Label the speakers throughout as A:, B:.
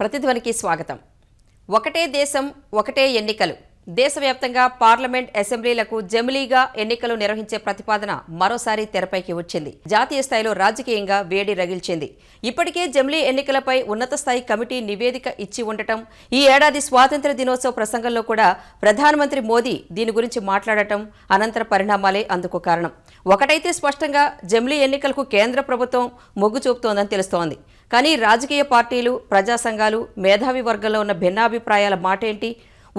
A: ప్రతిధ్వనికి స్వాగతం. ఒకటే దేశం ఒకటే ఎన్నికలు. దేశవ్యాప్తంగా పార్లమెంట్ అసెంబ్లీలకు జమిలీగా ఎన్నికలు నిర్వహించే ప్రతిపాదన మరోసారి తెరపైకి వచ్చింది. జాతీయ స్థాయిలో రాజకీయంగా వేడి రగిల్చింది. ఇప్పటికే జమిలీ ఎన్నికలపై ఉన్నత స్థాయి కమిటీ నివేదిక ఇచ్చి ఉండటం ఈ ఏడాది స్వాతంత్ర దినోత్సవ ప్రసంగంలో కూడా ప్రధానమంత్రి మోదీ దీని గురించి మాట్లాడటం అనంతర పరిణామాలే అందుకు కారణం. ఒకటైతే స్పష్టంగా జమిలీ ఎన్నికలకు కేంద్ర ప్రభుత్వం మొగ్గు చూపుతోందని తెలుస్తోంది. కానీ రాజకీయ పార్టీలు ప్రజా సంఘాలు మేధావి వర్గంలో ఉన్న భిన్నాభిప్రాయాల మాటేంటి?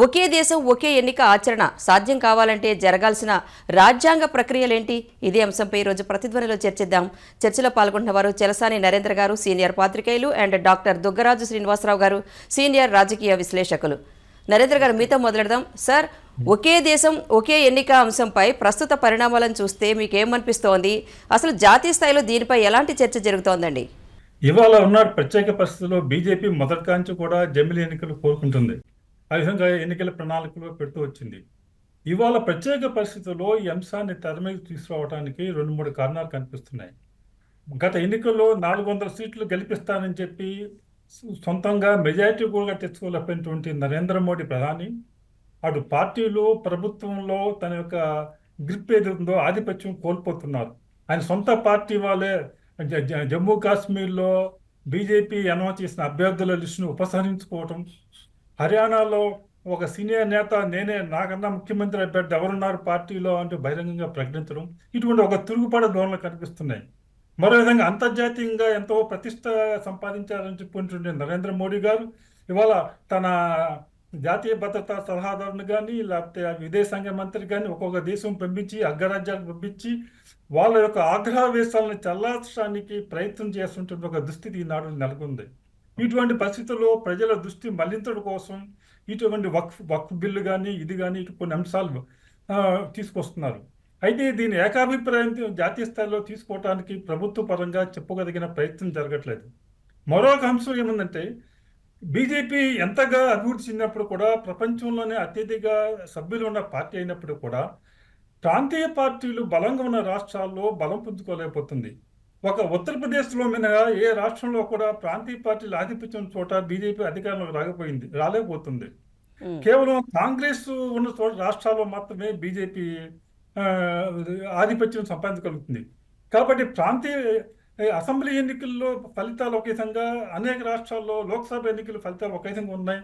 A: ఒకే దేశం ఒకే ఎన్నిక ఆచరణ సాధ్యం కావాలంటే జరగాల్సిన రాజ్యాంగ ప్రక్రియలేంటి? ఇదే అంశంపై ఈరోజు ప్రతిధ్వనిలో చర్చిద్దాం. చర్చలో పాల్గొంటున్న వారు చెలసాని నరేంద్ర గారు సీనియర్ పాత్రికేయులు అండ్ డాక్టర్ దుగ్గరాజు శ్రీనివాసరావు గారు సీనియర్ రాజకీయ విశ్లేషకులు. నరేంద్ర గారు మీతో మొదలెడదాం. సార్ ఒకే దేశం ఒకే ఎన్నిక అంశంపై ప్రస్తుత పరిణామాలను చూస్తే మీకు ఏమనిపిస్తోంది అసలు జాతీయ స్థాయిలో దీనిపై ఎలాంటి చర్చ జరుగుతోందండి?
B: ఇవాళ ఉన్న ప్రత్యేక పరిస్థితుల్లో బీజేపీ మొదటి కాంచి కూడా జమిలి ఎన్నికలు కోరుకుంటుంది. ఆ విధంగా ఎన్నికల ప్రణాళికలో పెడుతూ వచ్చింది. ఇవాళ ప్రత్యేక పరిస్థితుల్లో ఈ అంశాన్ని తెర మీద తీసుకురావడానికి రెండు మూడు కారణాలు కనిపిస్తున్నాయి. గత ఎన్నికల్లో నాలుగు వందల సీట్లు గెలిపిస్తానని చెప్పి సొంతంగా మెజారిటీ కూడా తెచ్చుకోలేకపోయినటువంటి నరేంద్ర మోడీ ప్రధాని అటు పార్టీలు ప్రభుత్వంలో తన యొక్క గ్రిప్ ఏదైతుందో ఆధిపత్యం కోల్పోతున్నారు. ఆయన సొంత పార్టీ వాళ్ళే జమ్మూ కాశ్మీర్లో బీజేపీ అనౌన్స్ చేసిన అభ్యర్థుల లిస్టును ఉపసంహరించుకోవటం హర్యానాలో ఒక సీనియర్ నేత నేనే నాకన్నా ముఖ్యమంత్రి అభ్యర్థి ఎవరున్నారు పార్టీలో అంటూ బహిరంగంగా ప్రకటించడం ఇటువంటి ఒక తిరుగుబాటు ధోరణులు కనిపిస్తున్నాయి. మరో విధంగా అంతర్జాతీయంగా ఎంతో ప్రతిష్ట సంపాదించారని చెప్పుకుంటుండే నరేంద్ర మోడీ గారు ఇవాళ తన జాతీయ భద్రతా సలహాదారుని కానీ లేకపోతే విదేశాంగ మంత్రి కానీ ఒక్కొక్క దేశం పంపించి అగ్రరాజ్యాలకు పంపించి వాళ్ళ యొక్క ఆగ్రహవేశాలను చల్లార్చడానికి ప్రయత్నం చేస్తుంటున్న ఒక దుస్థితి ఈనాడు నెలకొంది. ఇటువంటి పరిస్థితుల్లో ప్రజల దృష్టి మళ్ళించడం కోసం ఇటువంటి వక్ఫ్ వక్ఫ్ బిల్లు కానీ ఇది కానీ ఇటు కొన్ని అంశాలు తీసుకొస్తున్నారు. అయితే దీని ఏకాభిప్రాయం జాతీయ స్థాయిలో తీసుకోవడానికి ప్రభుత్వ పరంగా చెప్పగలిగిన ప్రయత్నం జరగట్లేదు. మరొక అంశం ఏముందంటే బీజేపీ ఎంతగా అభివృద్ధి చెందినప్పుడు కూడా ప్రపంచంలోనే అత్యధిక సభ్యులు ఉన్న పార్టీ అయినప్పుడు కూడా ప్రాంతీయ పార్టీలు బలంగా ఉన్న రాష్ట్రాల్లో బలం పుంజుకోలేకపోతుంది. ఒక ఉత్తరప్రదేశ్లో మినహా ఏ రాష్ట్రంలో కూడా ప్రాంతీయ పార్టీల ఆధిపత్యం చోట బీజేపీ అధికారంలోకి రాకపోయింది రాలేకపోతుంది. కేవలం కాంగ్రెస్ ఉన్న చోట రాష్ట్రాల్లో మాత్రమే బీజేపీ ఆధిపత్యం సంపాదించగలుగుతుంది. కాబట్టి ప్రాంతీయ అసెంబ్లీ ఎన్నికల్లో ఫలితాలు ఒక విధంగా అనేక రాష్ట్రాల్లో లోక్సభ ఎన్నికల ఫలితాలు ఒక విధంగా ఉన్నాయి.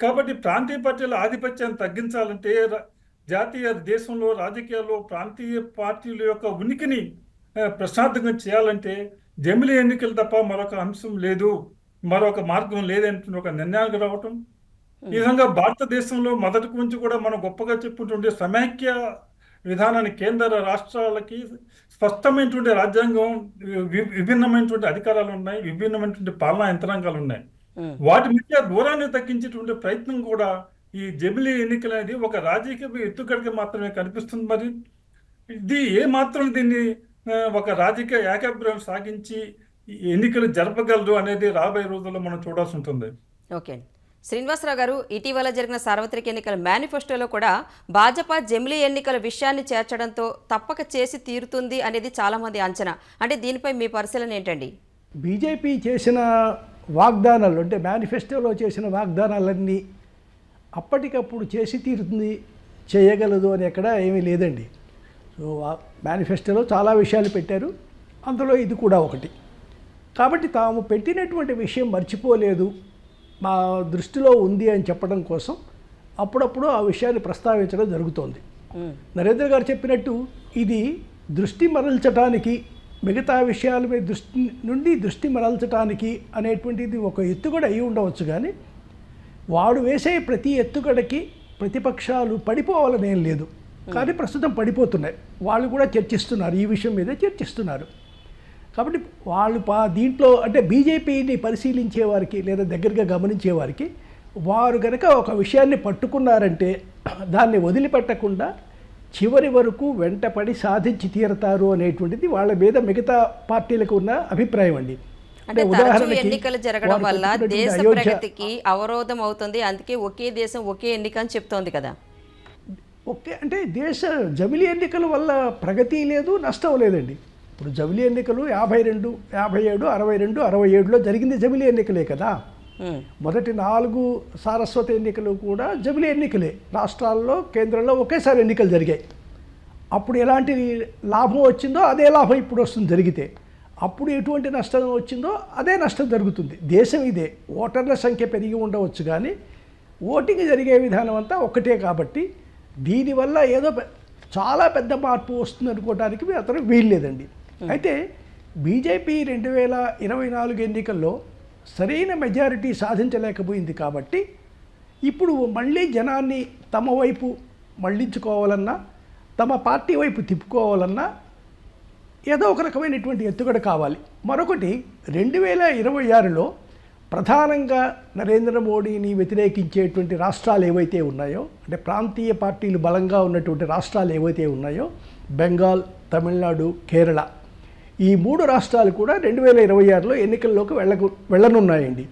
B: కాబట్టి ప్రాంతీయ పార్టీల ఆధిపత్యాన్ని తగ్గించాలంటే జాతీయ దేశంలో రాజకీయాల్లో ప్రాంతీయ పార్టీల యొక్క ఉనికిని ప్రశాంతంగా చేయాలంటే జమిలి ఎన్నికలు తప్ప మరొక అంశం లేదు మరొక మార్గం లేదంటున్న ఒక నిర్ణయానికి రావటం. ఈ విధంగా భారతదేశంలో మొదటి నుంచి కూడా మనం గొప్పగా చెప్పుకుంటుండే సమైక్య విధానాన్ని కేంద్ర రాష్ట్రాలకి స్పష్టమైనటువంటి రాజ్యాంగం విభిన్నమైనటువంటి అధికారాలు ఉన్నాయి విభిన్నమైనటువంటి పాలనా యంత్రాంగాలు ఉన్నాయి. వాటి మధ్య దూరాన్ని తగ్గించేటువంటి ప్రయత్నం కూడా ఈ జమిలీ ఎన్నికలు అనేది ఒక రాజకీయ ఎత్తుగడగా మాత్రమే కనిపిస్తుంది మరి. ఇది ఏ మాత్రం దీన్ని ఒక రాజకీయ ఏకాభిప్రాయం సాగించి ఈ ఎన్నికలు జరపగలరు అనేది రాబోయే రోజుల్లో మనం చూడాల్సి ఉంటుంది.
A: ఓకే. అండి శ్రీనివాసరావు గారు ఇటీవల జరిగిన సార్వత్రిక ఎన్నికల మేనిఫెస్టోలో కూడా భాజపా జమిలీ ఎన్నికల విషయాన్ని చేర్చడంతో తప్పక చేసి తీరుతుంది అనేది చాలామంది అంచనా. అంటే దీనిపై మీ పరిశీలన ఏంటండి?
C: బీజేపీ చేసిన వాగ్దానాలు అంటే మేనిఫెస్టోలో చేసిన వాగ్దానాలన్నీ అప్పటికప్పుడు చేసి తీరుతుంది చేయగలదు అని ఎక్కడ ఏమీ లేదండి. సో మేనిఫెస్టోలో చాలా విషయాలు పెట్టారు. అందులో ఇది కూడా ఒకటి. కాబట్టి తాము పెట్టినటువంటి విషయం మర్చిపోలేదు. మా దృష్టిలో ఉంది అని చెప్పడం కోసం అప్పుడప్పుడు ఆ విషయాన్ని ప్రస్తావించడం జరుగుతోంది. నరేంద్ర గారు చెప్పినట్టు ఇది దృష్టి మరల్చడానికి మిగతా విషయాల మీద దృష్టి నుండి దృష్టి మరల్చడానికి అనేటువంటిది ఒక ఎత్తుగడ అయి ఉండవచ్చు కానీ వాడు వేసే ప్రతి ఎత్తుగడకి ప్రతిపక్షాలు పడిపోవాలని లేదు. కానీ ప్రస్తుతం పడిపోతున్నాయి. వాళ్ళు కూడా చర్చిస్తున్నారు. ఈ విషయం మీద చర్చిస్తున్నారు. కాబట్టి వాళ్ళు పా దీంట్లో అంటే బీజేపీని పరిశీలించే వారికి లేదా దగ్గరగా గమనించే వారికి వారు గనక ఒక విషయాన్ని పట్టుకున్నారంటే దాన్ని వదిలిపెట్టకుండా చివరి వరకు వెంటపడి సాధించి తీరతారు అనేటువంటిది వాళ్ళ మీద మిగతా పార్టీలకు ఉన్న అభిప్రాయం అండి.
A: అంటే తరచూ ఎన్నికలు జరగడం వల్ల దేశ ప్రగతికి అవరోధం అవుతుంది. అందుకే ఒకే దేశం ఒకే ఎన్నిక అని చెప్తోంది కదా.
C: ఓకే అంటే దేశ జమిలీ ఎన్నికల వల్ల ప్రగతి లేదు నష్టం లేదండి. ఇప్పుడు జమిలీ ఎన్నికలు యాభై రెండు యాభై ఏడు అరవై రెండు అరవై ఏడులో జరిగింది జమిలీ ఎన్నికలే కదా. మొదటి నాలుగు సారస్వత ఎన్నికలు కూడా జమిలీ ఎన్నికలే. రాష్ట్రాల్లో కేంద్రంలో ఒకేసారి ఎన్నికలు జరిగాయి. అప్పుడు ఎలాంటి లాభం వచ్చిందో అదే లాభం ఇప్పుడు వస్తుంది జరిగితే. అప్పుడు ఎటువంటి నష్టం వచ్చిందో అదే నష్టం జరుగుతుంది. దేశం ఇదే. ఓటర్ల సంఖ్య పెరిగి ఉండవచ్చు కానీ ఓటింగ్ జరిగే విధానం అంతా ఒకటే కాబట్టి దీనివల్ల ఏదో చాలా పెద్ద మార్పు వస్తుంది అనుకోవడానికి అతను వీల్లేదండి. అయితే బీజేపీ రెండు వేల ఇరవై నాలుగు ఎన్నికల్లో సరైన మెజారిటీ సాధించలేకపోయింది కాబట్టి ఇప్పుడు మళ్ళీ జనాన్ని తమ వైపు మళ్ళించుకోవాలన్నా తమ పార్టీ వైపు తిప్పుకోవాలన్నా ఏదో ఒక రకమైనటువంటి ఎత్తుగడ కావాలి. మరొకటి రెండు వేల ఇరవై ఆరులో ప్రధానంగా నరేంద్ర మోడీని వ్యతిరేకించేటువంటి రాష్ట్రాలు ఏవైతే ఉన్నాయో అంటే ప్రాంతీయ పార్టీలు బలంగా ఉన్నటువంటి రాష్ట్రాలు ఏవైతే ఉన్నాయో బెంగాల్ తమిళనాడు కేరళ ఈ మూడు రాష్ట్రాలు కూడా రెండు వేల ఇరవై ఆరులో ఎన్నికల్లోకి వెళ్ళకు వెళ్ళనున్నాయండి.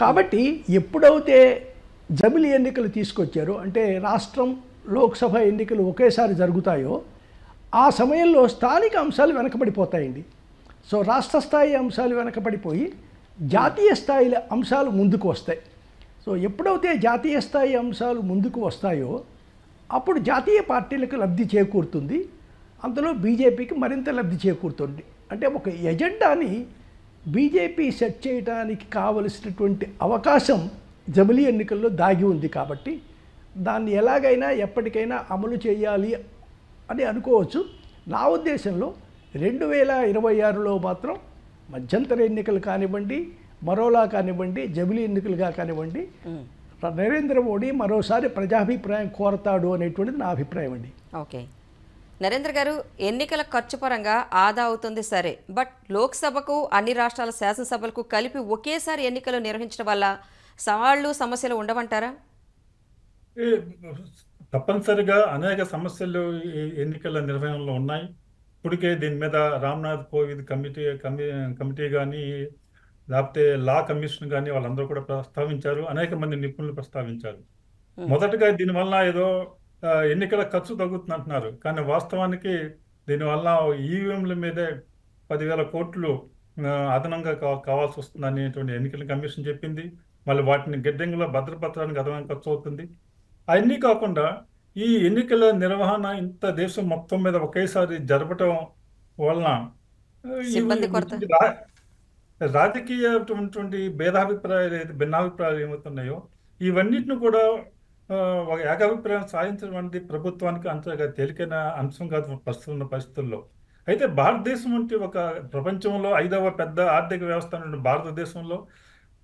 C: కాబట్టి ఎప్పుడైతే జమిలి ఎన్నికలు తీసుకొచ్చారో అంటే రాష్ట్రం లోక్సభ ఎన్నికలు ఒకేసారి జరుగుతాయో ఆ సమయంలో స్థానిక అంశాలు వెనకబడిపోతాయండి. సో రాష్ట్ర స్థాయి అంశాలు వెనకబడిపోయి జాతీయ స్థాయిల అంశాలు ముందుకు వస్తాయి. సో ఎప్పుడైతే జాతీయ స్థాయి అంశాలు ముందుకు వస్తాయో అప్పుడు జాతీయ పార్టీలకు లబ్ధి చేకూరుతుంది. అందులో బీజేపీకి మరింత లబ్ధి చేకూరుతుంది. అంటే ఒక ఎజెండాని బీజేపీ సెట్ చేయడానికి కావలసినటువంటి అవకాశం జమిలీ ఎన్నికల్లో దాగి ఉంది కాబట్టి దాన్ని ఎలాగైనా ఎప్పటికైనా అమలు చేయాలి అని అనుకోవచ్చు. నా ఉద్దేశంలో రెండు వేల ఇరవై ఆరులో మాత్రం మధ్యంతర ఎన్నికలు కానివ్వండి మరోలా కానివ్వండి జమిలీ ఎన్నికలుగా కానివ్వండి నరేంద్ర మోడీ మరోసారి ప్రజాభిప్రాయం కోరతాడు అనేటువంటిది నా అభిప్రాయం అండి.
A: ఓకే. నరేంద్ర గారు ఎన్నికల ఖర్చు పరంగా ఆదా అవుతుంది సరే బట్ లోక్సభకు అన్ని రాష్ట్రాల శాసనసభలకు కలిపి ఒకేసారి ఎన్నికలు నిర్వహించడం వల్ల సవాళ్ళు సమస్యలు ఉండవంటారా?
B: తప్పనిసరిగా అనేక సమస్యలు ఎన్నికల నిర్వహణలో ఉన్నాయి. ఇప్పటికే దీని మీద రామ్నాథ్ కోవింద్ కమిటీ కమి కమిటీ కానీ లేకపోతే లా కమిషన్ కానీ వాళ్ళందరూ కూడా ప్రస్తావించారు. అనేక మంది నిపుణులు ప్రస్తావించారు. మొదటగా దీనివల్ల ఏదో ఎన్నికల ఖర్చు తగ్గుతుంది అంటున్నారు కానీ వాస్తవానికి దీనివల్ల ఈవీఎంల మీదే పదివేల కోట్లు అదనంగా కావాల్సి వస్తుంది అనేటువంటి ఎన్నికల కమిషన్ చెప్పింది. మళ్ళీ వాటిని గిడ్డంగిలో భద్రపరచడానికి అదనంగా ఖర్చు అవుతుంది. అవన్నీ కాకుండా ఈ ఎన్నికల నిర్వహణ ఇంత దేశం మొత్తం మీద ఒకేసారి జరపటం వలన
A: సిబ్బంది కొరత.
B: రాజకీయటువంటి భేదాభిప్రాయాలు ఏది భిన్నాభిప్రాయాలు ఏమవుతున్నాయో ఇవన్నిటిని కూడా ఒక ఏకాభిప్రాయం సాధించడం అనేది ప్రభుత్వానికి అంతగా తేలికైన అంశం కాదు ప్రస్తుతం ఉన్న పరిస్థితుల్లో అయితే భారతదేశం వంటి ఒక ప్రపంచంలో ఐదవ పెద్ద ఆర్థిక వ్యవస్థ భారతదేశంలో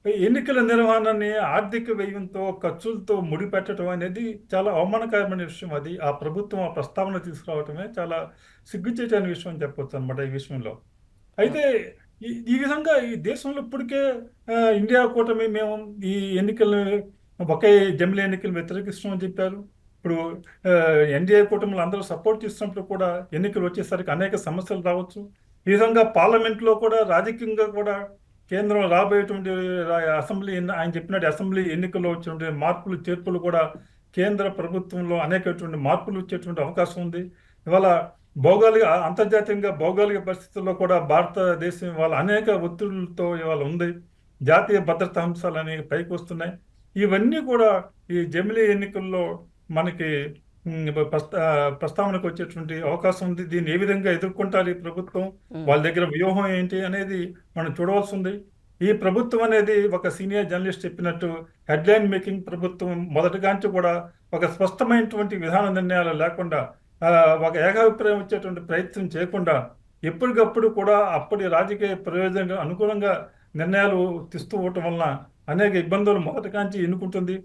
B: ఎన్నికల నిర్వహణని ఆర్థిక వ్యయంతో ఖర్చులతో ముడిపెట్టడం అనేది చాలా అవమానకరమైన విషయం. అది ఆ ప్రభుత్వం ఆ ప్రస్తావన తీసుకురావటమే చాలా సిగ్గుచేటైన విషయం అని చెప్పొచ్చు అనమాట ఈ విషయంలో. అయితే ఈ విధంగా ఈ దేశంలో ఇప్పటికే ఇండియా కూటమి మేము ఈ ఎన్నికలను ఒకే జమిలీ ఎన్నికలు వ్యతిరేకిస్తామని చెప్పారు. ఇప్పుడు ఎన్డీఏ కూటమిలు అందరూ సపోర్ట్ చేస్తున్నప్పుడు కూడా ఎన్నికలు వచ్చేసరికి అనేక సమస్యలు రావచ్చు. ఈ విధంగా పార్లమెంట్లో కూడా రాజకీయంగా కూడా కేంద్రం రాబోయేటువంటి అసెంబ్లీ ఆయన చెప్పినట్టు అసెంబ్లీ ఎన్నికల్లో వచ్చేటువంటి మార్పులు చేర్పులు కూడా కేంద్ర ప్రభుత్వంలో అనేకటువంటి మార్పులు వచ్చేటువంటి అవకాశం ఉంది. ఇవాళ భౌగోళిక అంతర్జాతీయంగా భౌగోళిక పరిస్థితుల్లో కూడా భారతదేశం ఇవాళ అనేక ఒత్తిడులతో ఇవాళ ఉంది. జాతీయ భద్రతా అంశాలు అనేవి పైకి వస్తున్నాయి. ఇవన్నీ కూడా ఈ జమిలీ ఎన్నికల్లో మనకి ప్రస్తావనకు వచ్చేటువంటి అవకాశం ఉంది. దీన్ని ఏ విధంగా ఎదుర్కొంటారు ఈ ప్రభుత్వం? వాళ్ళ దగ్గర వ్యూహం ఏంటి అనేది మనం చూడవలసి ఉంది ఈ ప్రభుత్వం అనేది ఒక సీనియర్ జర్నలిస్ట్ చెప్పినట్టు హెడ్లైన్ మేకింగ్ ప్రభుత్వం మొదటిగాంచి కూడా ఒక స్పష్టమైనటువంటి విధాన నిర్ణయాలు లేకుండా ఒక ఏకాభిప్రాయం వచ్చేటువంటి ప్రయత్నం చేయకుండా ఎప్పటికప్పుడు కూడా అప్పటి రాజకీయ ప్రయోజనం అనుకూలంగా నిర్ణయాలు తీస్తూ ఉండటం వలన అనేక ఇబ్బందులు మొదటికాంచి ఎన్నుకుంటుంది.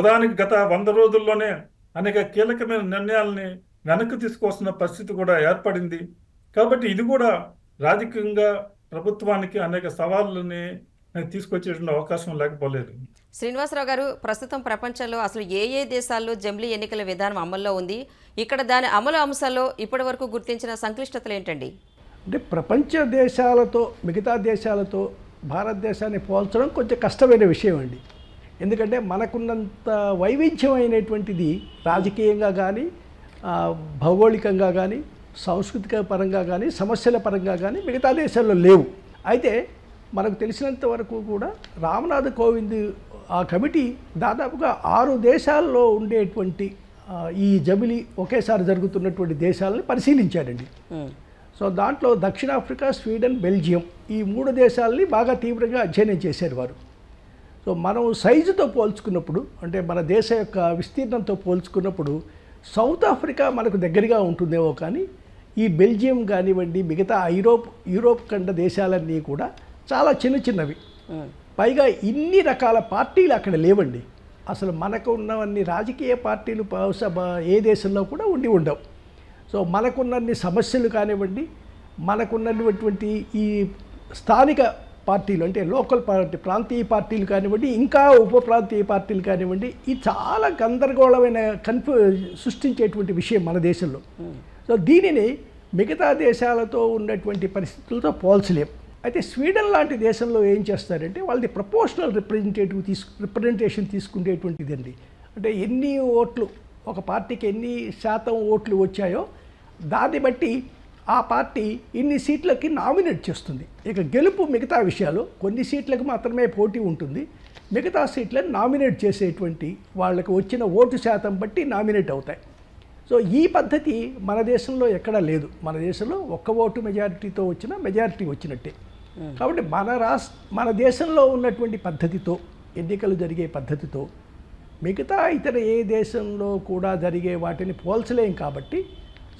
B: ఉదాహరణకి గత వంద రోజుల్లోనే అనేక కీలకమైన నిర్ణయాలని వెనక్కి తీసుకోవాల్సిన పరిస్థితి కూడా ఏర్పడింది. కాబట్టి ఇది కూడా రాజకీయంగా ప్రభుత్వానికి అనేక సవాళ్ళని తీసుకొచ్చేటువంటి అవకాశం లేకపోలేదు.
A: శ్రీనివాసరావు గారు ప్రస్తుతం ప్రపంచంలో అసలు ఏ ఏ దేశాల్లో జమిలీ ఎన్నికల విధానం అమల్లో ఉంది? ఇక్కడ దాని అమలు అంశాల్లో ఇప్పటి వరకు గుర్తించిన సంక్లిష్టతలు ఏంటండి?
C: అంటే ప్రపంచ దేశాలతో మిగతా దేశాలతో భారతదేశాన్ని పోల్చడం కొంచెం కష్టమైన విషయం అండి. ఎందుకంటే మనకున్నంత వైవిధ్యమైనటువంటిది రాజకీయంగా కానీ భౌగోళికంగా కానీ సాంస్కృతిక పరంగా కానీ సమస్యల పరంగా కానీ మిగతా దేశాల్లో లేవు. అయితే మనకు తెలిసినంత వరకు కూడా రామనాథ్ కోవింద్ ఆ కమిటీ దాదాపుగా ఆరు దేశాల్లో ఉండేటువంటి ఈ జమిలి ఒకేసారి జరుగుతున్నటువంటి దేశాలను పరిశీలించాడండి సో దాంట్లో దక్షిణాఫ్రికా స్వీడన్ బెల్జియం ఈ మూడు దేశాలని బాగా తీవ్రంగా అధ్యయనం చేశారు వారు. సో మనం సైజుతో పోల్చుకున్నప్పుడు అంటే మన దేశ యొక్క విస్తీర్ణంతో పోల్చుకున్నప్పుడు సౌత్ ఆఫ్రికా మనకు దగ్గరగా ఉంటుందేమో కానీ ఈ బెల్జియం కానివ్వండి మిగతా ఐరోప్ యూరోప్ ఖండ దేశాలన్నీ కూడా చాలా చిన్న చిన్నవి. పైగా ఇన్ని రకాల పార్టీలు అక్కడ లేవండి. అసలు మనకు ఉన్నవన్నీ రాజకీయ పార్టీలు బహుశా ఏ దేశంలో కూడా ఉండి ఉండవు. సో మనకున్నన్ని సమస్యలు కానివ్వండి మనకున్నటువంటి ఈ స్థానిక పార్టీలు అంటే లోకల్ పార్టీ ప్రాంతీయ పార్టీలు కానివ్వండి ఇంకా ఉప ప్రాంతీయ పార్టీలు కానివ్వండి ఇది చాలా గందరగోళమైన కన్ఫ్యూ సృష్టించేటువంటి విషయం మన దేశంలో. సో దీనిని మిగతా దేశాలతో ఉన్నటువంటి పరిస్థితులతో పోల్చలేం. అయితే స్వీడన్ లాంటి దేశంలో ఏం చేస్తారంటే వాళ్ళది ప్రపోర్షనల్ రిప్రజెంటేటివ్ తీసుకు రిప్రజెంటేషన్ తీసుకునేటువంటిదండి అంటే ఎన్ని ఓట్లు ఒక పార్టీకి ఎన్ని శాతం ఓట్లు వచ్చాయో దాన్ని బట్టి ఆ పార్టీ ఇన్ని సీట్లకి నామినేట్ చేస్తుంది. ఇక గెలుపు మిగతా విషయాలు కొన్ని సీట్లకు మాత్రమే పోటీ ఉంటుంది. మిగతా సీట్లను నామినేట్ చేసేటువంటి వాళ్ళకి వచ్చిన ఓటు శాతం బట్టి నామినేట్ అవుతాయి. సో ఈ పద్ధతి మన దేశంలో ఎక్కడా లేదు. మన దేశంలో ఒక్క ఓటు మెజారిటీతో వచ్చిన మెజారిటీ వచ్చినట్టే. కాబట్టి మన రాష్ట్ర మన దేశంలో ఉన్నటువంటి పద్ధతితో ఎన్నికలు జరిగే పద్ధతితో మిగతా ఇతర ఏ దేశంలో కూడా జరిగే వాటిని పోల్చలేం కాబట్టి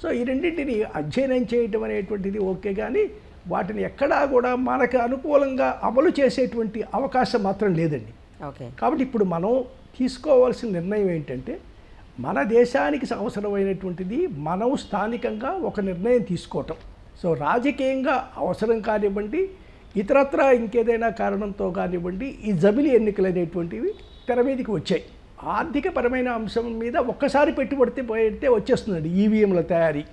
C: సో ఈ రెండింటిని అధ్యయనం చేయటం అనేటువంటిది ఓకే కానీ వాటిని ఎక్కడా కూడా మనకు అనుకూలంగా అమలు చేసేటువంటి అవకాశం మాత్రం లేదండి.
A: ఓకే.
C: కాబట్టి ఇప్పుడు మనం తీసుకోవాల్సిన నిర్ణయం ఏంటంటే మన దేశానికి అవసరమైనటువంటిది మనం స్థానికంగా ఒక నిర్ణయం తీసుకోవటం. సో రాజకీయంగా అవసరం కానివ్వండి ఇతరత్ర ఇంకేదైనా కారణంతో కానివ్వండి ఈ జమిలి ఎన్నికలు అనేటువంటివి తెర మీదకి వచ్చాయి. ఆర్థిక పరమైన అంశం మీద ఒక్కసారి పెట్టుబడితే పోయితే వచ్చేస్తుందండి ఈవీఎంల తయారీ.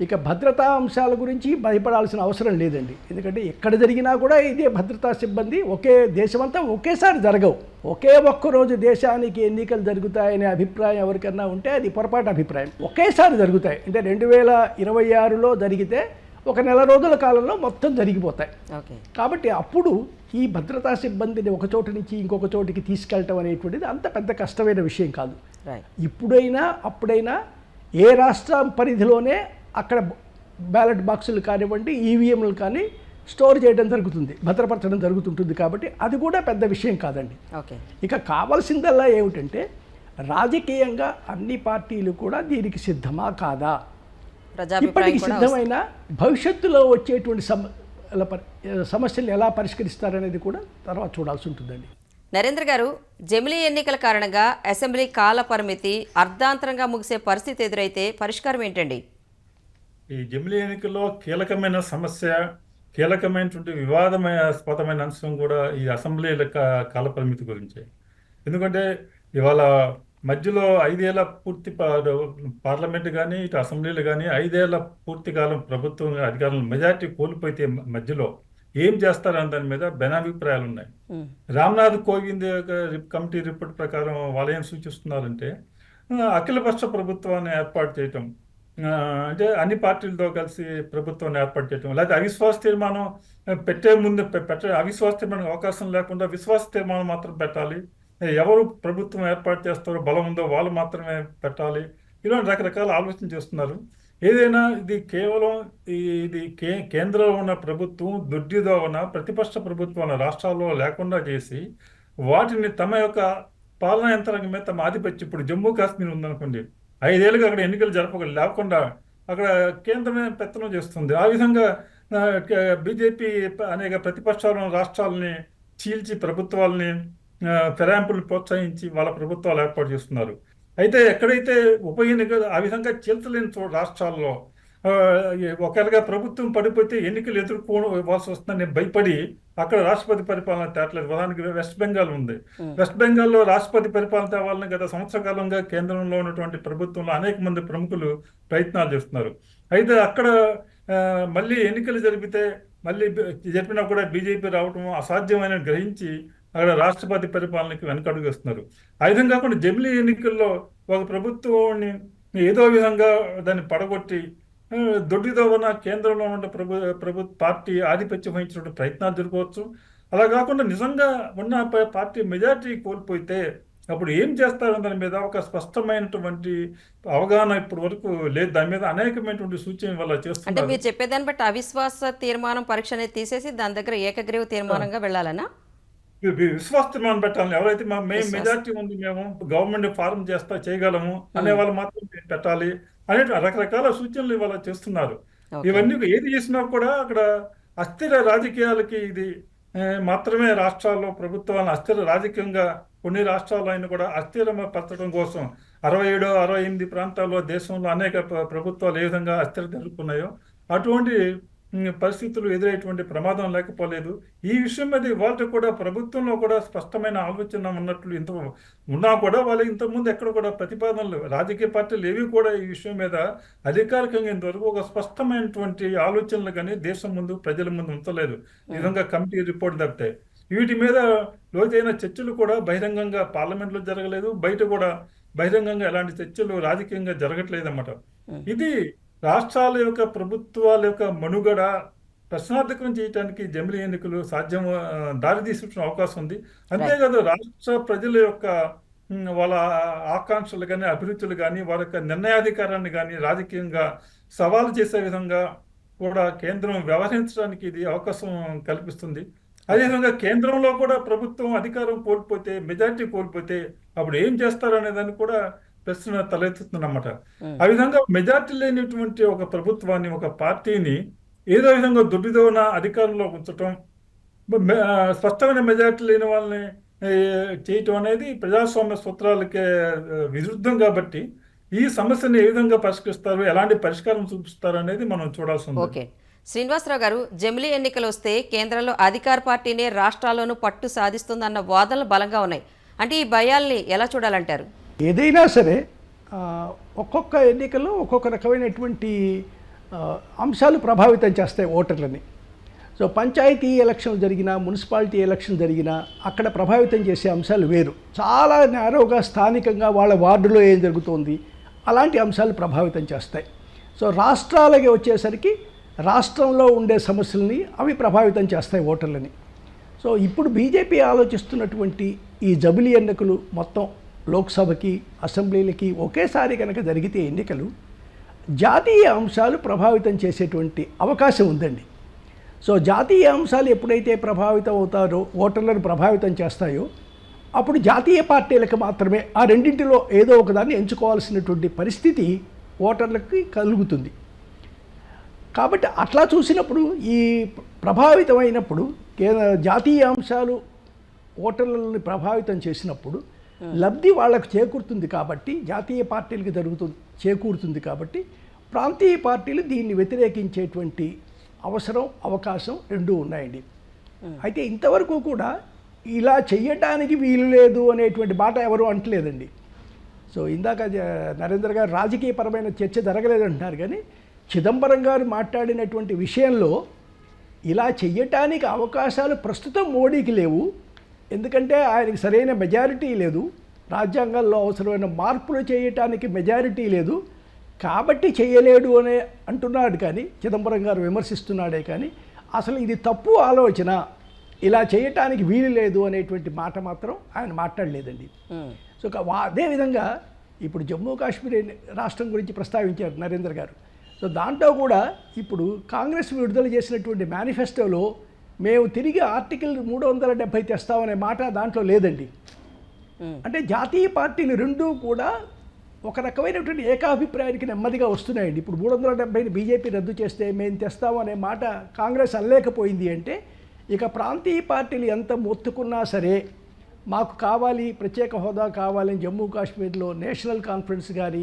C: ఇక భద్రతా అంశాల గురించి భయపడాల్సిన అవసరం లేదండి. ఎందుకంటే ఎక్కడ జరిగినా కూడా ఇదే భద్రతా సిబ్బంది ఒకే దేశమంతా ఒకేసారి జరగవు. ఒకే ఒక్క రోజు దేశానికి ఎన్నికలు జరుగుతాయనే అభిప్రాయం ఎవరికన్నా ఉంటే అది పొరపాటు అభిప్రాయం. ఒకేసారి జరుగుతాయి. అంటే రెండు వేల ఇరవై ఆరులో జరిగితే ఒక నెల రోజుల కాలంలో మొత్తం జరిగిపోతాయి.
A: ఓకే.
C: కాబట్టి అప్పుడు ఈ భద్రతా సిబ్బందిని ఒక చోటు నుంచి ఇంకొక చోటికి తీసుకెళ్ళటం అనేటువంటిది అంత పెద్ద కష్టమైన విషయం కాదు. ఇప్పుడైనా అప్పుడైనా ఏ రాష్ట్రం పరిధిలోనే అక్కడ బ్యాలెట్ బాక్సులు కానివ్వండి ఈవీఎంలు కానీ స్టోర్ చేయడం జరుగుతుంది భద్రపరచడం జరుగుతుంటుంది కాబట్టి అది కూడా పెద్ద విషయం కాదండి.
A: ఓకే.
C: ఇక కావాల్సిందల్లా ఏమిటంటే రాజకీయంగా అన్ని పార్టీలు కూడా దీనికి సిద్ధమా కాదా? ఇప్పటికి సిద్ధమైన భవిష్యత్తులో వచ్చేటువంటి సమ ఎలా పరి- సమస్యలు ఎలా పరిష్కరిస్తారనేది కూడా తర్వాత చూడాల్సి ఉంటుందండి.
A: నరేంద్ర గారు జమిలీ ఎన్నికల కారణంగా అసెంబ్లీ కాల పరిమితి అర్ధాంతరంగా ముగిసే పరిస్థితి ఎదురైతే పరిష్కారం ఏంటండి?
B: ఈ జమిలీ ఎన్నికల్లో కీలకమైన సమస్య కీలకమైనటువంటి వివాదమాస్పదమైన అంశం కూడా ఈ అసెంబ్లీల కా- కాల పరిమితి గురించే. ఎందుకంటే ఇవాళ మధ్యలో ఐదేళ్ళ పూర్తి పార్లమెంట్ కానీ ఇటు అసెంబ్లీలు కానీ ఐదేళ్ళ పూర్తి కాలం ప్రభుత్వం అధికారులు మెజార్టీ కోల్పోతే మ- మధ్యలో ఏం చేస్తారని దాని మీద భిన్నాభిప్రాయాలు ఉన్నాయి రామ్నాథ్ కోవింద్ కమిటీ రిపోర్ట్ ప్రకారం వాళ్ళు ఏం సూచిస్తున్నారంటే అఖిలపక్ష ప్రభుత్వాన్ని ఏర్పాటు చేయటం అంటే అన్ని పార్టీలతో కలిసి ప్రభుత్వాన్ని ఏర్పాటు చేయటం లేకపోతే అవిశ్వాస తీర్మానం పెట్టే ముందు పెట్ట అవిశ్వాస తీర్మానం అవకాశం లేకుండా విశ్వాస తీర్మానం మాత్రం పెట్టాలి. ఎవరు ప్రభుత్వం ఏర్పాటు చేస్తారో బలం ఉందో వాళ్ళు మాత్రమే పెట్టాలి. ఇలాంటి రకరకాల ఆలోచన చేస్తున్నారు. ఏదైనా ఇది కేవలం ఈ- ఇది కే కేంద్రంలో ఉన్న ప్రభుత్వం దొడ్డిదో ఉన్న ప్రతిపక్ష ప్రభుత్వం రాష్ట్రాల్లో లేకుండా చేసి వాటిని తమ యొక్క పాలనా యంత్రాంగం మీద తమ ఆధిపత్యం ఇప్పుడు జమ్మూ కాశ్మీర్ ఉందనుకోండి. ఐదేళ్ళుగా అక్కడ ఎన్నికలు జరపక లేకుండా అక్కడ కేంద్రమే పెత్తనం చేస్తుంది. ఆ విధంగా బీజేపీ అనేక ప్రతిపక్షాలను రాష్ట్రాలని చీల్చి ప్రభుత్వాలని ఫిరాయింపులు ప్రోత్సహించి వాళ్ళ ప్రభుత్వాలు ఏర్పాటు చేస్తున్నారు. అయితే ఎక్కడైతే ఉప ఎన్నిక ఆ విధంగా చీల్చలేని చో రాష్ట్రాల్లో ఆ, ఒకవేళగా ప్రభుత్వం పడిపోతే ఎన్నికలు ఎదుర్కోవాల్సి వస్తుందని భయపడి అక్కడ రాష్ట్రపతి పరిపాలన తేటలేదు. ఉదాహరణకి వెస్ట్ బెంగాల్ ఉంది. వెస్ట్ బెంగాల్లో రాష్ట్రపతి పరిపాలన తేవాలని గత సంవత్సర కాలంగా కేంద్రంలో ఉన్నటువంటి ప్రభుత్వంలో అనేక మంది ప్రముఖులు ప్రయత్నాలు చేస్తున్నారు. అయితే అక్కడ మళ్ళీ ఎన్నికలు జరిపితే మళ్ళీ జరిపినా కూడా బీజేపీ రావటం అసాధ్యమైన గ్రహించి అక్కడ రాష్ట్రపతి పరిపాలనకి వెనకడుగు వేస్తున్నారు. ఆ విధంగా కాకుండా జమిలీ ఎన్నికల్లో ఒక ప్రభుత్వాన్ని ఏదో విధంగా దాన్ని పడగొట్టి ఉన్న కేంద్రంలో ఉన్న ప్రభు ప్రభు పార్టీ ఆధిపత్యం వహించిన ప్రయత్నాలు జరగవచ్చు. అలా కాకుండా నిజంగా ఉన్న పార్టీ మెజారిటీ కోల్పోతే అప్పుడు ఏం చేస్తారు దాని మీద ఒక స్పష్టమైనటువంటి అవగాహన ఇప్పటి వరకు లేదు. దాని మీద అనేకమైనటువంటి వాళ్ళ
A: అంటే
B: చేస్తున్నారు.
A: మీరు చెప్పేదాన్ని బట్టి అవిశ్వాస తీర్మానం పరీక్ష అనేది తీసేసి దాని దగ్గర ఏకగ్రీవ తీర్మానంగా వెళ్ళాలనా?
B: వి- వి- విశ్వాస తీర్మానం పెట్టాలి ఎవరైతే మా మేము. మెజారిటీ ఉంది మేము గవర్నమెంట్ ఫారం చేస్తా చేయగలము అనే వాళ్ళు మాత్రం పెట్టాలి అనే రకరకాల సూచనలు ఇవాళ చేస్తున్నారు. ఇవన్నీ ఏది చేసినా కూడా అక్కడ అస్థిర రాజకీయాలకి ఇది మాత్రమే రాష్ట్రాల్లో ప్రభుత్వాలను అస్థిర రాజకీయంగా కొన్ని రాష్ట్రాల్లో అయినా కూడా అస్థిరపరచడం కోసం అరవై ఏడు అరవై ఎనిమిది ప్రాంతాల్లో దేశంలో అనేక ప్ర- ప్రభుత్వాలు ఏ విధంగా అస్థిర జరుపుకున్నాయో అటువంటి పరిస్థితులు ఎదురయ్యేటువంటి ప్రమాదం లేకపోలేదు. ఈ విషయం మీద వాళ్ళకి కూడా ప్రభుత్వంలో కూడా స్పష్టమైన ఆలోచన ఉన్నట్లు ఇంత ఉన్నా కూడా వాళ్ళు ఇంతకుముందు ఎక్కడ కూడా ప్రతిపాదనలు రాజకీయ పార్టీలు ఏవి కూడా ఈ విషయం మీద అధికారికంగా ఇంతవరకు ఒక స్పష్టమైనటువంటి ఆలోచనలు కానీ దేశం ముందు ప్రజల ముందు ఉంచలేదు. ఈ విధంగా కమిటీ రిపోర్ట్ తప్పితే. వీటి మీద లోతైన చర్చలు కూడా బహిరంగంగా పార్లమెంట్లో జరగలేదు. బయట కూడా బహిరంగంగా ఎలాంటి చర్చలు రాజకీయంగా జరగట్లేదు అన్నమాట ఇది రాష్ట్రాల యొక్క ప్రభుత్వాల యొక్క మనుగడ ప్రశ్నార్థకం చేయడానికి జమిలీ ఎన్నికలు సాధ్యం దారి తీసుకునే అవకాశం ఉంది. అంతేకాదు రాష్ట్ర ప్రజల యొక్క వాళ్ళ ఆకాంక్షలు కానీ అభిరుచులు కానీ వాళ్ళ యొక్క నిర్ణయాధికారాన్ని కానీ రాజకీయంగా సవాలు చేసే విధంగా కూడా కేంద్రం వ్యవహరించడానికి ఇది అవకాశం కల్పిస్తుంది. అదేవిధంగా కేంద్రంలో కూడా ప్రభుత్వం అధికారం కోల్పోతే మెజారిటీ కోల్పోతే అప్పుడు ఏం చేస్తారు అనే దాన్ని కూడా ప్రశ్న తలెత్తుతుందన్నమాట. ఆ. విధంగా మెజారిటీ లేనటువంటి ఒక ప్రభుత్వాన్ని ఒక పార్టీని ఏదో విధంగా దుడ్డిదోన అధికారంలో ఉంచటం స్పష్టమైన మెజారిటీ లేని వాళ్ళని చేయటం అనేది ప్రజాస్వామ్య సూత్రాలకే విరుద్ధం కాబట్టి ఈ సమస్యని ఏ విధంగా పరిష్కరిస్తారు ఎలాంటి పరిష్కారం చూపిస్తారు అనేది మనం చూడాల్సి ఉంది.
A: ఓకే. శ్రీనివాసరావు గారు జమిలీ ఎన్నికలు వస్తే కేంద్రంలో అధికార పార్టీనే రాష్ట్రాల్లోనూ పట్టు సాధిస్తుందన్న వాదనలు బలంగా ఉన్నాయి. అంటే ఈ భయాల్ని ఎలా చూడాలంటారు?
C: ఏదైనా సరే ఒక్కొక్క ఎన్నికల్లో ఒక్కొక్క రకమైనటువంటి అంశాలు ప్రభావితం చేస్తాయి ఓటర్లని. సో పంచాయతీ ఎలక్షన్ జరిగినా మున్సిపాలిటీ ఎలక్షన్ జరిగినా అక్కడ ప్రభావితం చేసే అంశాలు వేరు. చాలా నేరోగా స్థానికంగా వాళ్ళ వార్డులో ఏం జరుగుతోంది అలాంటి అంశాలు ప్రభావితం చేస్తాయి. సో రాష్ట్రాలకి వచ్చేసరికి రాష్ట్రంలో ఉండే సమస్యల్ని అవి ప్రభావితం చేస్తాయి ఓటర్లని. సో ఇప్పుడు బీజేపీ ఆలోచిస్తున్నటువంటి ఈ జబిలీ ఎన్నికలు మొత్తం లోక్సభకి అసెంబ్లీలకి ఒకేసారి కనుక జరిగితే ఎన్నికలు జాతీయ అంశాలు ప్రభావితం చేసేటువంటి అవకాశం ఉందండి. సో జాతీయ అంశాలు ఎప్పుడైతే ప్రభావితం అవుతారో ఓటర్లను ప్రభావితం చేస్తాయో అప్పుడు జాతీయ పార్టీలకు మాత్రమే ఆ రెండింటిలో ఏదో ఒకదాన్ని ఎంచుకోవాల్సినటువంటి పరిస్థితి ఓటర్లకి కలుగుతుంది. కాబట్టి అట్లా చూసినప్పుడు ఈ ప్రభావితమైనప్పుడు కేంద్ర జాతీయ అంశాలు ఓటర్లని ప్రభావితం చేసినప్పుడు లబ్ధి వాళ్ళకు చేకూరుతుంది కాబట్టి జాతీయ పార్టీలకు జరుగుతుంది చేకూరుతుంది కాబట్టి ప్రాంతీయ పార్టీలు దీన్ని వ్యతిరేకించేటువంటి అవసరం అవకాశం రెండూ ఉన్నాయండి. అయితే ఇంతవరకు కూడా ఇలా చెయ్యటానికి వీలు లేదు అనేటువంటి మాట ఎవరు అంటలేదండి. సో ఇందాక నరేంద్ర గారు రాజకీయపరమైన చర్చ జరగలేదు అంటున్నారు కానీ చిదంబరం గారు మాట్లాడినటువంటి విషయంలో ఇలా చెయ్యటానికి అవకాశాలు ప్రస్తుతం మోడీకి లేవు. ఎందుకంటే ఆయనకి సరైన మెజారిటీ లేదు. రాజ్యాంగంలో అవసరమైన మార్పులు చేయటానికి మెజారిటీ లేదు. కాబట్టి చేయలేడు అనే అంటున్నాడు కానీ చిదంబరం గారు విమర్శిస్తున్నాడే కానీ అసలు ఇది తప్పు ఆలోచన. ఇలా చేయటానికి వీలు లేదు అనేటువంటి మాట మాత్రం ఆయన మాట్లాడలేదండి. సో అదేవిధంగా ఇప్పుడు జమ్మూ కాశ్మీర్ రాష్ట్రం గురించి ప్రస్తావించారు నరేంద్ర గారు. సో దాంట్లో కూడా ఇప్పుడు కాంగ్రెస్ విడుదల చేసినటువంటి మేనిఫెస్టోలో మేము తిరిగి ఆర్టికల్ మూడు వందల డెబ్భై తెస్తామనే మాట దాంట్లో లేదండి. అంటే జాతీయ పార్టీలు రెండూ కూడా ఒక రకమైనటువంటి ఏకాభిప్రాయానికి నెమ్మదిగా వస్తున్నాయండి. ఇప్పుడు మూడు వందల డెబ్బైని బీజేపీ రద్దు చేస్తే మేము తెస్తాము అనే మాట కాంగ్రెస్ అనలేకపోయింది అంటే ఇక ప్రాంతీయ పార్టీలు ఎంత మొత్తుకున్నా సరే మాకు కావాలి ప్రత్యేక హోదా కావాలని జమ్మూ కాశ్మీర్లో నేషనల్ కాన్ఫరెన్స్ కానీ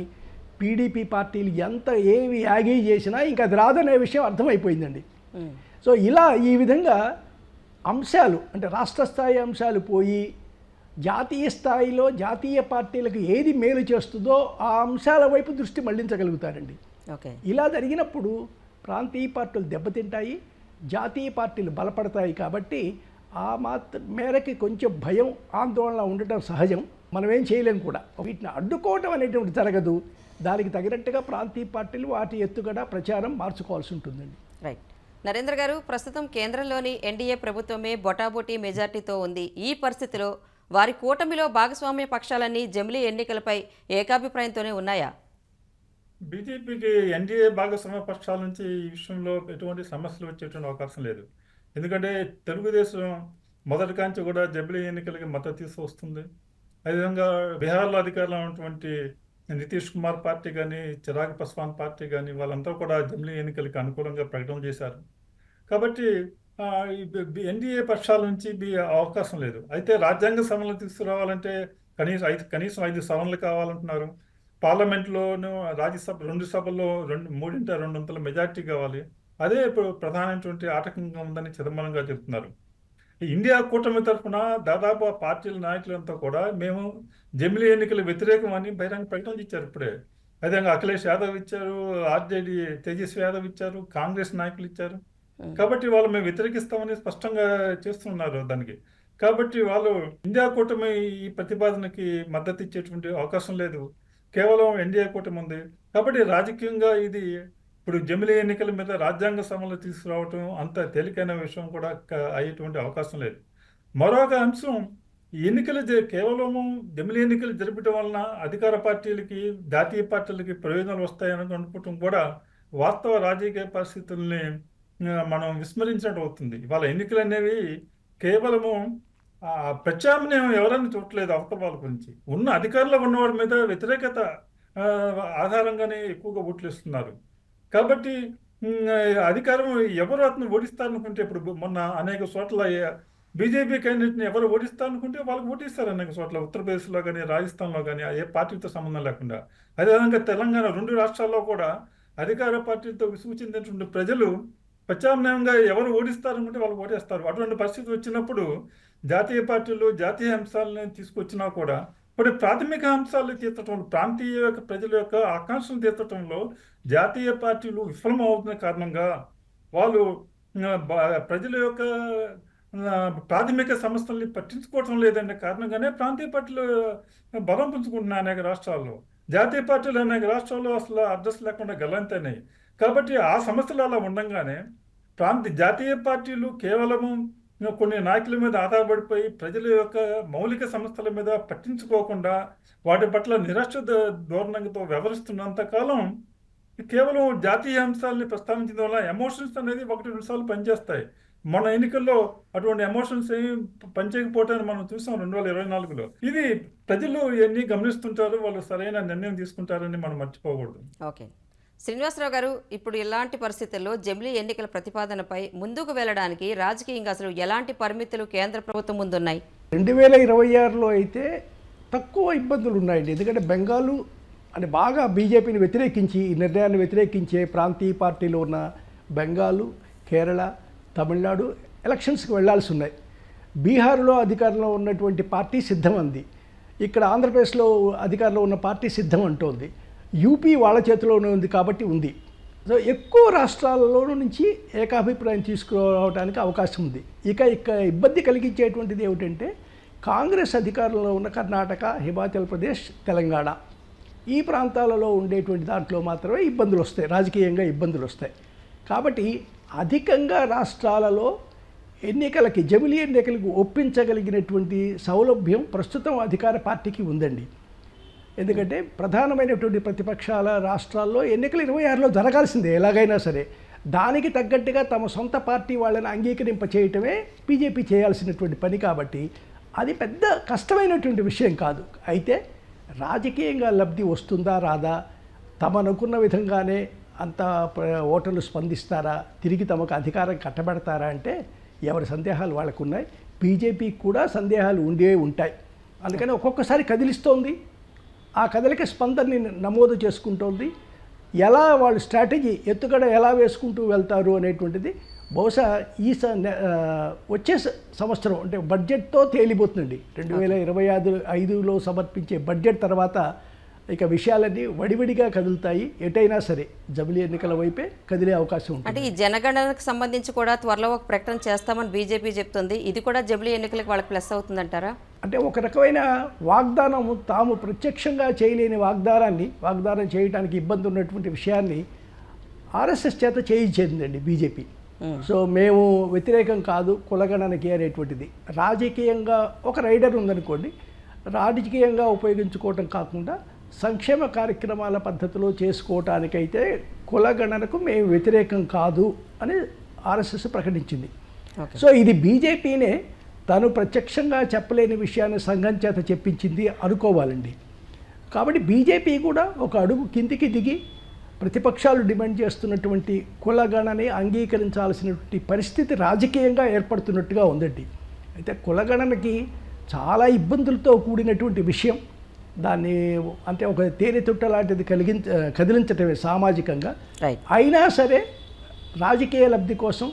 C: పీడీపీ పార్టీలు ఎంత ఏవి యాగీ చేసినా ఇంకా అది రాదనే విషయం అర్థమైపోయిందండి. సో ఇలా ఈ విధంగా అంశాలు అంటే రాష్ట్ర స్థాయి అంశాలు పోయి జాతీయ స్థాయిలో జాతీయ పార్టీలకు ఏది మేలు చేస్తుందో ఆ అంశాల వైపు దృష్టి మళ్ళించగలుగుతారండి.
A: ఓకే.
C: ఇలా జరిగినప్పుడు ప్రాంతీయ పార్టీలు దెబ్బతింటాయి జాతీయ పార్టీలు బలపడతాయి కాబట్టి ఆ మాత్ర మేరకి కొంచెం భయం ఆందోళన ఉండటం సహజం. మనం ఏం చేయలేం కూడా. వీటిని అడ్డుకోవటం అనేటువంటి జరగదు. దానికి తగినట్టుగా ప్రాంతీయ పార్టీలు వాటి ఎత్తుగడ ప్రచారం మార్చుకోవాల్సి ఉంటుందండి.
A: రైట్. నరేంద్ర గారు ప్రస్తుతం కేంద్రంలోని ఎన్డీఏ ప్రభుత్వమే బొటాబొటీ మెజార్టీతో ఉంది. ఈ పరిస్థితిలో వారి కూటమిలో భాగస్వామ్య పక్షాలన్నీ జమిలీ ఎన్నికలపై ఏకాభిప్రాయంతోనే ఉన్నాయా?
B: బీజేపీకి ఎన్డీఏ భాగస్వామ్య పక్షాల నుంచి ఈ విషయంలో ఎటువంటి సమస్యలు వచ్చేటువంటి అవకాశం లేదు. ఎందుకంటే తెలుగుదేశం మొదటి కాంచి కూడా జమిలీ ఎన్నికలకి మద్దతు తీసుకొస్తుంది. అదేవిధంగా బీహార్లో అధికారంలో ఉన్నటువంటి నితీష్ కుమార్ పార్టీ కానీ చిరాగ్ పస్వాన్ పార్టీ కానీ వాళ్ళంతా కూడా జమిలీ ఎన్నికలకు అనుకూలంగా ప్రకటన చేశారు. కాబట్టి ఎన్డీఏ పక్షాల నుంచి బి- అవకాశం లేదు. అయితే రాజ్యాంగ సవరణలు తీసుకురావాలంటే కనీసం ఐదు కనీసం ఐదు సవరణలు కావాలంటున్నారు. పార్లమెంట్లోను రాజ్యసభ రెండు సభల్లో రెండు మూడింట రెండు వందల మెజార్టీ కావాలి. అదే ఇప్పుడు ప్రధానమైనటువంటి ఆటంకంగా ఉందని చిదంబరంగా చెప్తున్నారు ఇండియా కూటమి తరఫున దాదాపు ఆ పార్టీల నాయకులంతా కూడా మేము జమిలీ ఎన్నికల వ్యతిరేకం అని బహిరంగ ప్రకటన ఇచ్చారు ఇప్పుడే. అదేవిధంగా అఖిలేష్ యాదవ్ ఇచ్చారు ఆర్జేడీ తేజస్వి యాదవ్ ఇచ్చారు కాంగ్రెస్ నాయకులు ఇచ్చారు. కాబట్టి వాళ్ళు మేము వ్యతిరేకిస్తామని స్పష్టంగా చేస్తున్నారు దానికి. కాబట్టి వాళ్ళు ఇండియా కూటమి ఈ ప్రతిపాదనకి మద్దతు ఇచ్చేటువంటి అవకాశం లేదు. కేవలం ఎన్డీఏ కూటమి ఉంది. కాబట్టి రాజకీయంగా ఇది ఇప్పుడు జమిలీ ఎన్నికల మీద రాజ్యాంగ సభలు తీసుకురావటం అంత తేలికైన విషయం కూడా అయ్యేటువంటి అవకాశం లేదు. మరొక అంశం ఈ ఎన్నికలు జ- కేవలము జమిలీ ఎన్నికలు జరపడం వలన అధికార పార్టీలకి జాతీయ పార్టీలకి ప్రయోజనాలు వస్తాయని అనుకోవటం కూడా వాస్తవ రాజకీయ పరిస్థితుల్ని మనం విస్మరించినట్టు అవుతుంది. ఇవాళ ఎన్నికలు అనేవి కేవలము ప్రత్యామ్నాయం ఎవరైనా చూడట్లేదు అవతల వాళ్ళ గురించి. ఉన్న అధికారంలో ఉన్నవాడి మీద వ్యతిరేకత ఆధారంగానే ఎక్కువగా ఓట్లు ఇస్తున్నారు కాబట్టి అధికారం ఎవరు అతను ఓడిస్తారనుకుంటే ఇప్పుడు మొన్న అనేక చోట్ల బీజేపీ క్యాండిడేట్ని ఎవరు ఓడిస్తారనుకుంటే వాళ్ళకి ఓటిస్తారు అనేక చోట్ల. ఉత్తరప్రదేశ్లో కానీ రాజస్థాన్లో కానీ ఏ పార్టీతో సంబంధం లేకుండా. అదేవిధంగా తెలంగాణ రెండు రాష్ట్రాల్లో కూడా అధికార పార్టీతో విసుగు చెందినటువంటి ప్రజలు ప్రత్యామ్నాయంగా ఎవరు ఓడిస్తారనుకుంటే వాళ్ళు ఓటేస్తారు. అటువంటి పరిస్థితి వచ్చినప్పుడు జాతీయ పార్టీలు జాతీయ అంశాలను తీసుకొచ్చినా కూడా ఇప్పుడు ప్రాథమిక అంశాలు తీర్చడంలో ప్రాంతీయ యొక్క ప్రజల యొక్క ఆకాంక్షలు తీర్చడంలో జాతీయ పార్టీలు విఫలమవుతున్న కారణంగా వాళ్ళు ప్రజల యొక్క ప్రాథమిక సమస్యల్ని పట్టించుకోవటం లేదనే కారణంగానే ప్రాంతీయ పార్టీలు బలం పుంజుకుంటున్నాయి అనేక రాష్ట్రాల్లో. జాతీయ పార్టీలు అనేక రాష్ట్రాల్లో అసలు అడ్రస్ లేకుండా గల్లంతైనాయి కాబట్టి ఆ సమస్యలు అలా ఉండంగానే ప్రాంత జాతీయ పార్టీలు కేవలము కొన్ని నాయకుల మీద ఆధారపడిపోయి ప్రజల యొక్క మౌలిక సంస్థల మీద పట్టించుకోకుండా వాటి పట్ల నిరాశ ధోరణంతో వ్యవహరిస్తున్నంత కాలం కేవలం జాతీయ అంశాలని ప్రస్తావించడం వల్ల ఎమోషన్స్ అనేది ఒకటి రెండు సార్లు పనిచేస్తాయి. మన ఎన్నికల్లో అటువంటి ఎమోషన్స్ ఏమి పనిచేయకపోవటాన్ని మనం చూసాం రెండు వేల ఇరవై నాలుగులో. ఇది ప్రజలు ఎన్ని గమనిస్తుంటారు వాళ్ళు సరైన నిర్ణయం తీసుకుంటారని మనం మర్చిపోకూడదు.
A: ఓకే. శ్రీనివాసరావు గారు ఇప్పుడు ఇలాంటి పరిస్థితుల్లో జమిలీ ఎన్నికల ప్రతిపాదనపై ముందుకు వెళ్ళడానికి రాజకీయంగా అసలు ఎలాంటి పరిమితులు కేంద్ర ప్రభుత్వం ముందున్నాయి?
C: రెండు వేల ఇరవై ఆరులో అయితే తక్కువ ఇబ్బందులు ఉన్నాయండి. ఎందుకంటే బెంగాలు అని బాగా బీజేపీని వ్యతిరేకించి ఈ నిర్ణయాన్ని వ్యతిరేకించే ప్రాంతీయ పార్టీలు ఉన్న బెంగాలు కేరళ తమిళనాడు ఎలక్షన్స్కి వెళ్ళాల్సి ఉన్నాయి. బీహార్లో అధికారంలో ఉన్నటువంటి పార్టీ సిద్ధం అంది ఇక్కడ ఆంధ్రప్రదేశ్లో అధికారంలో ఉన్న పార్టీ సిద్ధం అంటోంది. యూపీ వాళ్ళ చేతిలోనే ఉంది కాబట్టి ఉంది. సో ఎక్కువ రాష్ట్రాలలో నుంచి ఏకాభిప్రాయం తీసుకురావడానికి అవకాశం ఉంది. ఇక ఇక ఇబ్బంది కలిగించేటువంటిది ఏమిటంటే కాంగ్రెస్ అధికారంలో ఉన్న కర్ణాటక హిమాచల్ ప్రదేశ్ తెలంగాణ. ఈ ప్రాంతాలలో ఉండేటువంటి దాంట్లో మాత్రమే ఇబ్బందులు వస్తాయి. రాజకీయంగా ఇబ్బందులు వస్తాయి. కాబట్టి అధికంగా రాష్ట్రాలలో ఎన్నికలకి జమిలీ ఎన్నికలకు ఒప్పించగలిగినటువంటి సౌలభ్యం ప్రస్తుతం అధికార పార్టీకి ఉందండి. ఎందుకంటే ప్రధానమైనటువంటి ప్రతిపక్షాల రాష్ట్రాల్లో ఎన్నికలు ఇరవై ఆరులో జరగాల్సిందే ఎలాగైనా సరే. దానికి తగ్గట్టుగా తమ సొంత పార్టీ వాళ్ళని అంగీకరింప చేయటమే బీజేపీ చేయాల్సినటువంటి పని కాబట్టి అది పెద్ద కష్టమైనటువంటి విషయం కాదు. అయితే రాజకీయంగా లబ్ధి వస్తుందా రాదా? తమనుకున్న విధంగానే అంత ఓటర్లు స్పందిస్తారా? తిరిగి తమకు అధికారం కట్టబెడతారా అంటే ఎవరి సందేహాలు వాళ్ళకున్నాయి. బీజేపీకి కూడా సందేహాలు ఉండే ఉంటాయి. అందుకని ఒక్కొక్కసారి కదిలిస్తోంది. ఆ కదలిక స్పందనని నమోదు చేసుకుంటోంది. ఎలా వాళ్ళు స్ట్రాటజీ ఎత్తుగడ ఎలా వేసుకుంటూ వెళ్తారు అనేటువంటిది బహుశా ఈ స వచ్చే సంవత్సరం అంటే బడ్జెట్తో తేలిపోతుందండి. రెండు వేల ఇరవై ఐదు ఐదులో సమర్పించే బడ్జెట్ తర్వాత ఇక విషయాలన్నీ వడివడిగా కదులుతాయి. ఎటైనా సరే జమిలీ ఎన్నికల వైపే కదిలే అవకాశం ఉంటుంది.
A: అంటే ఈ జనగణనకు సంబంధించి కూడా త్వరలో ఒక ప్రకటన చేస్తామని బీజేపీ చెప్తుంది. ఇది కూడా జమిలీ ఎన్నికలకు వాళ్ళకి ప్లస్ అవుతుందంటారా?
C: అంటే ఒక రకమైన వాగ్దానం తాము ప్రత్యక్షంగా చేయలేని వాగ్దానాన్ని వాగ్దానం చేయడానికి ఇబ్బంది ఉన్నటువంటి విషయాన్ని ఆర్ఎస్ఎస్ చేత చేయించేందండి బీజేపీ. సో మేము వ్యతిరేకం కాదు కులగణనకి అనేటువంటిది. రాజకీయంగా ఒక రైడర్ ఉందనుకోండి రాజకీయంగా ఉపయోగించుకోవటం కాకుండా సంక్షేమ కార్యక్రమాల పద్ధతిలో చేసుకోవటానికైతే కులగణనకు మేము వ్యతిరేకం కాదు అని ఆర్ఎస్ఎస్ ప్రకటించింది. సో ఇది బీజేపీనే తను ప్రత్యక్షంగా చెప్పలేని విషయాన్ని సంఘం చేత చెప్పించింది అనుకోవాలండి. కాబట్టి బీజేపీ కూడా ఒక అడుగు కిందికి దిగి ప్రతిపక్షాలు డిమాండ్ చేస్తున్నటువంటి కులగణని అంగీకరించాల్సినటువంటి పరిస్థితి రాజకీయంగా ఏర్పడుతున్నట్టుగా ఉందండి. అయితే కులగణనకి చాలా ఇబ్బందులతో కూడినటువంటి విషయం. దాన్ని అంటే ఒక తేనె తుట్ట లాంటిది కలిగించ కదిలించటమే సామాజికంగా. అయినా సరే రాజకీయ లబ్ధి కోసం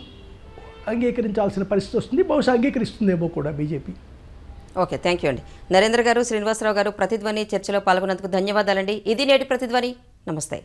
C: అంగీకరించాల్సిన పరిస్థితి వస్తుంది బహుశా అంగీకరిస్తుందేమో కూడా బీజేపీ.
A: ఓకే థ్యాంక్ యూ అండి. నరేంద్ర గారు శ్రీనివాసరావు గారు ప్రతిధ్వని చర్చలో పాల్గొన్నందుకు ధన్యవాదాలండి. ఇది నేటి ప్రతిధ్వని. నమస్తే.